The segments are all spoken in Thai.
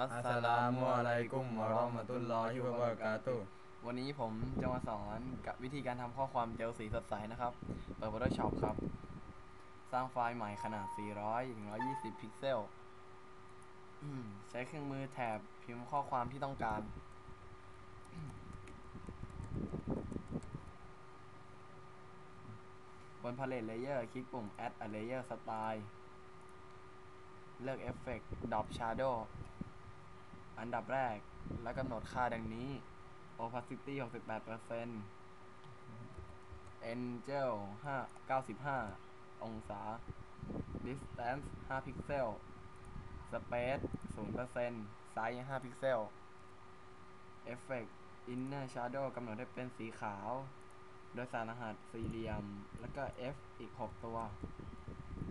อัสสลาลามุอะลัยกุมวะเราะเราะห์มะตุลลอฮิวะบะเราะเราะกากาตุฮ์วันนี้ผมจะมาสอนกับวิธีการทำข้อความเจลสีสดใสนะครับ เปิด Photoshop ครับ สร้างไฟล์ใหม่ขนาด 400-120 พิกเซล ใช้เครื่องมือแถบพิมพ์ข้อความที่ต้องการ บน Palette Layer คลิกปุ่ม Add a Layer Style เลือก Effect Drop Shadow อันดับแรกแล้วกำหนดค่าดังนี้ opacity 68% angel 5 95 องศา distance 5 พิกเซล space 0% size 5 พิกเซล effect inner shadow กำหนดให้เป็นสีขาว โดยสารรหัสสี่เหลี่ยม แล้วก็ F อีก 6 ตัว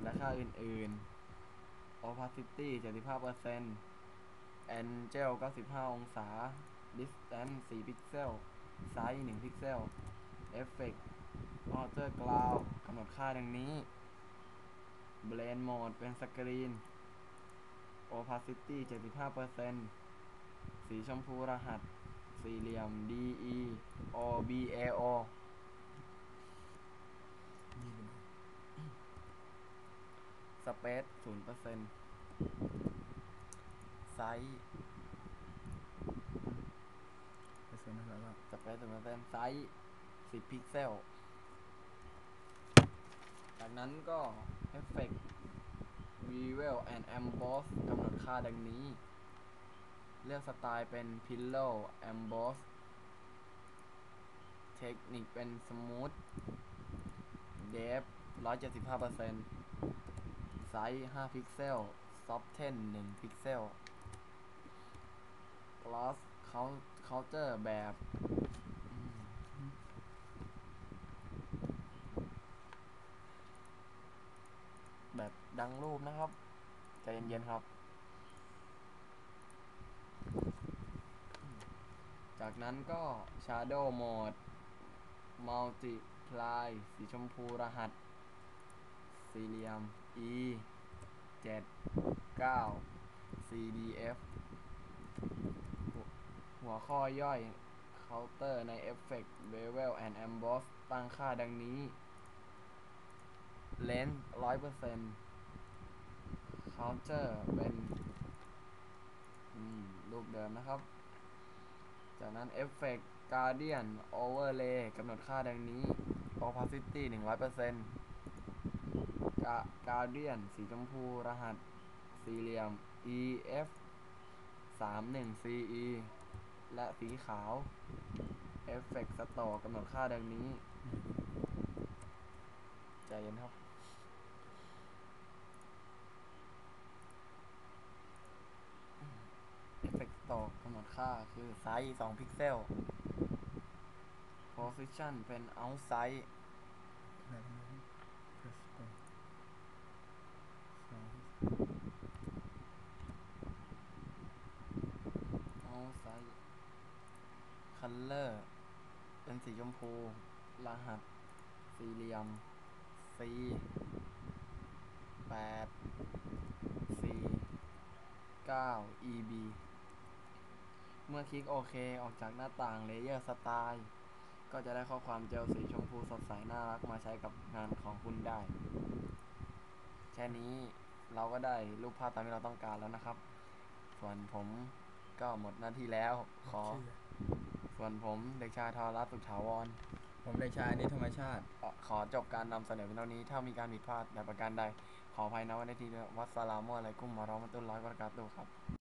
และค่าอื่นๆ opacity 75% แอนเจล95 องศา Distance 4พิกเซล Size 1พิกเซล Effect Outer Cloud กำหนดค่าดังนี้ Blend Mode เป็นสกรีน Opacity 75%สีชมพูรหัส สี่เหลี่ยม DE OBAO สเปซ0% size ไปเซ็นแล้วก็สเปซ0%ไซส์10 พิกเซล จากนั้นก็ Effect Bevel and Emboss กำหนดค่าดังนี้ เลือกสไตล์เป็น Pillow Emboss เทคนิคเป็น Smooth Depth 175%ไซส์ 5 พิกเซล Soften 1พิกเซล Gloss Counter แบบแบบดังรูปนะครับใจเย็นๆครับ จากนั้นก็ Shadow Mode Multiply สีชมพูรหัส สี่เหลี่ยม E 7 9 CDF หัวข้อย่อย Counter ใน Effect Bevel and Emboss ตั้งค่าดังนี้ Length 100% Counter เป็นรูปเดิมนะครับ จากนั้น Effect Guardian Overlay กำหนดค่าดังนี้ Opacity 100% Guardian สีชมพูรหัสสี่เหลี่ยม EF 31 CE และสีขาว Effect Store กำหนดค่าดังนี้ ใจเย็นครับ Effect Store กำหนดค่าคือไซส์2พิกเซล Position เป็น outside แล้วก็เพรสไปสอง outside color เป็น สีชมพู รหัส สี่เหลี่ยม C 8 C 9 EB เมื่อคลิกโอเคออกจากหน้าต่าง Layer Style ก็จะได้ข้อความเจลสีชมพูสดใสน่ารักมาใช้กับงานของคุณได้ แค่นี้เราก็ได้รูปภาพตามที่เราต้องการแล้วนะครับ ส่วนผมก็หมดหน้าที่แล้วขอ ส่วนผมเด็กชายทรรัตน์สุขถาวร ผมเด็กชายนิธรรมชาติเอ่อขอจบการนำเสนอเพียงเท่านี้ ถ้ามีการผิดพลาดแต่ประการใด ขออภัยนะวันนี้ทีนี้วัสสลามุอะลัยกุมวะเราะมะตุลลอฮิวะบะเราะกาตุฮ์ครับ